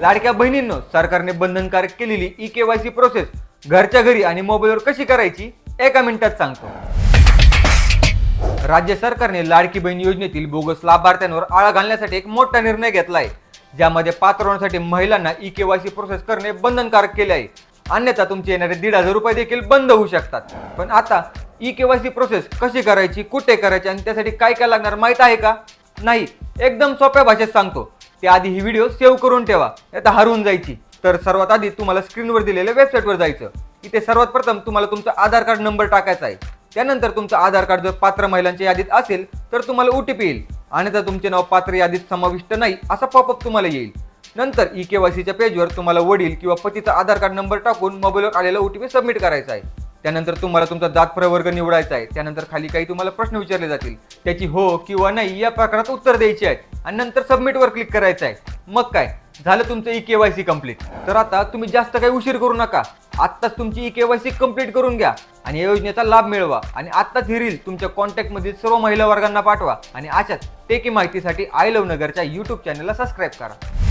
लाडक्या बहिणींनो सरकारने बंधनकारक केलेली ई केवायसी प्रोसेस घरच्या घरी आणि मोबाईलवर कशी करायची एका मिनिटात सांगतो. राज्य सरकारने लाडकी बहीण योजनेतील बोगस लाभार्थ्यांवर आळा घालण्यासाठी एक मोठा निर्णय घेतला आहे ज्यामध्ये पात्र होण्यासाठी महिलांना ई केवायसी प्रोसेस करणे बंधनकारक केले आहे. अन्यथा तुमचे येणारे दीड हजार रुपये देखील बंद होऊ शकतात. पण आता ई केवायसी प्रोसेस कशी करायची कुठे करायची आणि त्यासाठी काय काय लागणार माहीत आहे का? नाही एकदम सोप्या भाषेत सांगतो. त्याआधी ही व्हिडिओ सेव्ह करून ठेवा. आता हरवून जायची. तर सर्वात आधी तुम्हाला स्क्रीनवर दिलेल्या वेबसाईटवर जायचं. इथे सर्वात प्रथम तुम्हाला तुमचा आधार कार्ड नंबर टाकायचा आहे. त्यानंतर तुमचं आधार कार्ड जर पात्र महिलांच्या यादीत असेल तर तुम्हाला ओटीपी येईल. आणि जर तुमचे नाव पात्र यादीत समाविष्ट नाही असा पॉपअप तुम्हाला येईल. नंतर ई के वाय सीच्या पेजवर तुम्हाला वडील किंवा पतीचा आधार कार्ड नंबर टाकून मोबाईलवर आलेला ओटीपी सबमिट करायचा आहे. त्यानंतर तुम्हाला तुमचा जात प्रवर्ग निवडायचा आहे. त्यानंतर खाली काही तुम्हाला प्रश्न विचारले जातील. त्याची हो किंवा नाही या प्रकारात उत्तर द्यायची आहेत आणि नंतर सबमिटवर क्लिक करायचं आहे मग काय? झालं तुमचं E K Y C complete तर आता तुम्ही जास्त काही उशीर करू नका. आत्ताच तुमची E K Y C complete करून घ्या आणि या योजनेचा लाभ मिळवा. आणि आत्ताच ही रील तुमच्या कॉन्टॅक्टमधील सर्व महिला वर्गांना पाठवा. आणि अशाच टेकी माहितीसाठी आय लव्ह नगरच्या यूट्यूब चॅनलला सबस्क्राईब करा.